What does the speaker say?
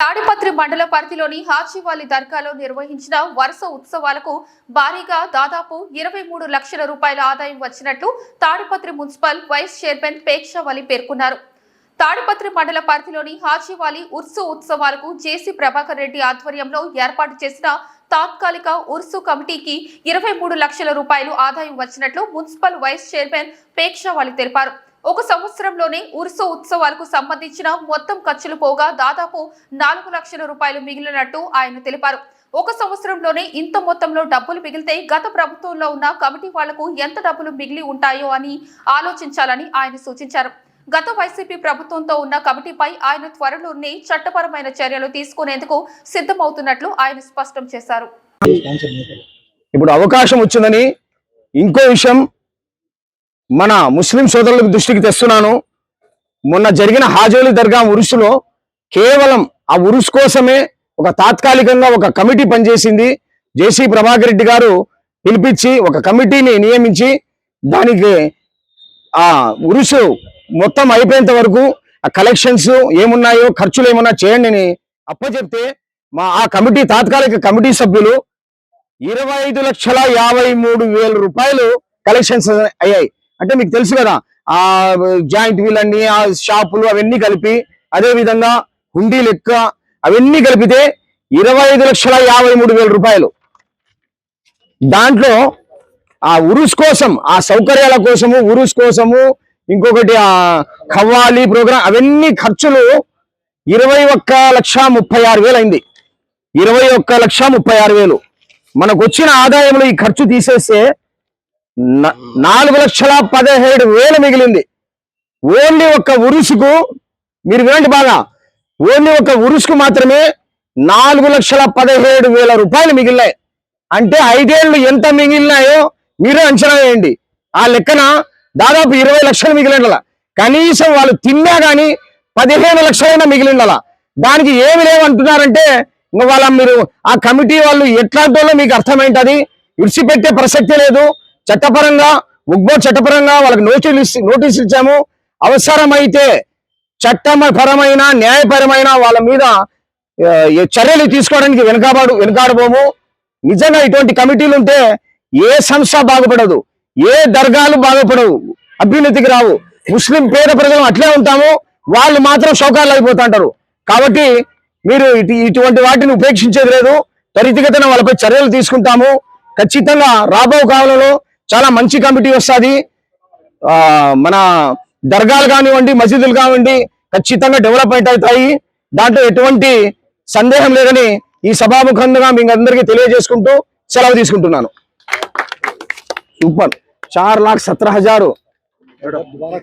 తాడిపత్రి మండల పరిధిలోని హాజీవాలి దర్గాలో నిర్వహించిన వరుస ఉత్సవాలకు భారీగా దాదాపు ఇరవై మూడు లక్షల రూపాయల ఆదాయం వచ్చినట్లు Tadipatri municipal vice chairman Pekshavali పేర్కొన్నారు. తాడిపత్రి మండల పరిధిలోని హాజీవాలి ఉర్సు ఉత్సవాలకు జేసీ ప్రభాకర్ రెడ్డి ఆధ్వర్యంలో ఏర్పాటు చేసిన తాత్కాలిక ఉర్సు కమిటీకి ఇరవై మూడు లక్షల రూపాయలు ఆదాయం వచ్చినట్లు మున్సిపల్ వైస్ చైర్మన్ పేక్షావలి తెలిపారు. ఒక సంవత్సరంలోనే ఉరుసు ఉత్సవాలకు సంబంధించిన మొత్తం ఖర్చులు పోగా దాదాపు నాలుగు లక్షల రూపాయలు మిగిలినట్టు ఆయన తెలిపారు. ఒక సంవత్సరంలోనే ఇంత మొత్తంలో డబ్బులు మిగిలితే గత ప్రభుత్వంలో ఉన్న కమిటీ వాళ్ళకు ఎంత డబ్బులు మిగిలి ఉంటాయో అని ఆలోచించాలని ఆయన సూచించారు. గత వైసీపీ ప్రభుత్వంతో ఉన్న కమిటీపై ఆయన త్వరలోనే చట్టపరమైన చర్యలు తీసుకునేందుకు సిద్ధమవుతున్నట్లు ఆయన స్పష్టం చేశారు. ఇప్పుడు అవకాశం వచ్చిందని ఇంకో విషయం మన ముస్లిం సోదరులకు దృష్టికి తెస్తున్నాను. మొన్న జరిగిన హాజోలి దర్గా ఉరుసులో కేవలం ఆ ఉరుసు కోసమే ఒక తాత్కాలికంగా ఒక కమిటీ పనిచేసింది. జేసీ ప్రభాకర్ రెడ్డి గారు పిలిపించి ఒక కమిటీని నియమించి దానికి ఆ ఉరుసు మొత్తం అయిపోయేంత వరకు ఆ కలెక్షన్స్ ఏమున్నాయో ఖర్చులు ఏమన్నా చేయండి అని అప్పచెప్తే మా ఆ కమిటీ తాత్కాలిక కమిటీ సభ్యులు ఇరవై ఐదు లక్షల యాభై మూడు వేల రూపాయలు కలెక్షన్స్ అయ్యాయి. అంటే మీకు తెలుసు కదా ఆ జాయింట్ వీల్ అన్ని ఆ షాపులు అవన్నీ కలిపి అదే విధంగా హుండీ లెక్క అవన్నీ కలిపితే ఇరవై ఐదు లక్షల యాభై మూడు వేల రూపాయలు. దాంట్లో ఆ ఉరుస్ కోసం ఆ సౌకర్యాల కోసము ఉరుస్ కోసము ఇంకొకటి ఆ ఖవ్వాలి ప్రోగ్రామ్ అవన్నీ ఖర్చులు ఇరవై ఒక్క లక్ష ముప్పై ఆరు వేలు అయింది. ఇరవై ఒక్క లక్ష ముప్పై ఆరు వేలు. మనకు వచ్చిన ఆదాయంలో ఈ ఖర్చు తీసేస్తే నాలుగు లక్షల పదిహేడు వేలు మిగిలింది. ఓన్లీ ఒక్క ఉరుసుకు మీరు వినండి బాగా ఓన్లీ ఒక ఉరుసుకు మాత్రమే నాలుగు లక్షల పదిహేడు వేల రూపాయలు మిగిలినాయి. అంటే ఐదేళ్ళు ఎంత మిగిలినాయో మీరే అంచనా వేయండి. ఆ లెక్కన దాదాపు ఇరవై లక్షలు మిగిలిండాల. కనీసం వాళ్ళు తిన్నా కానీ పదిహేను లక్షలైనా మిగిలిండాల. దానికి ఏమి లేవంటున్నారంటే ఇంకా వాళ్ళ మీరు ఆ కమిటీ వాళ్ళు ఎట్లాంటి మీకు అర్థమైంటది. విడిచిపెట్టే ప్రసక్తే లేదు. చట్టపరంగా ఉగ్బో చట్టపరంగా వాళ్ళకి నోటీస్ నోటీసులు ఇచ్చాము. అవసరమైతే చట్టపరమైన న్యాయపరమైన వాళ్ళ మీద చర్యలు తీసుకోవడానికి వెనకాబాడు వెనకాడబోము. నిజంగా ఇటువంటి కమిటీలు ఉంటే ఏ సంస్థ బాగుపడదు ఏ దర్గాలు బాగుపడవు అభ్యున్నతికి రావు. ముస్లిం పేద ప్రజలు అట్లే ఉంటాము వాళ్ళు మాత్రం శోకాలు అయిపోతుంటారు. కాబట్టి మీరు ఇటు ఇటువంటి వాటిని ఉపేక్షించేది లేదు. త్వరితగతిన వాళ్ళపై చర్యలు తీసుకుంటాము. ఖచ్చితంగా రాబో కాలంలో చాలా మంచి కమిటీ వస్తుంది. మన దర్గాలు కానివ్వండి మసీదులు కానివ్వండి ఖచ్చితంగా డెవలప్మెంట్ అవుతాయి. దాంట్లో ఎటువంటి సందేహం లేదని ఈ సభాముఖంగా మీకు అందరికీ తెలియజేసుకుంటూ సెలవు తీసుకుంటున్నాను. సూపర్. చార్ లాక్ సత్ర హజారు.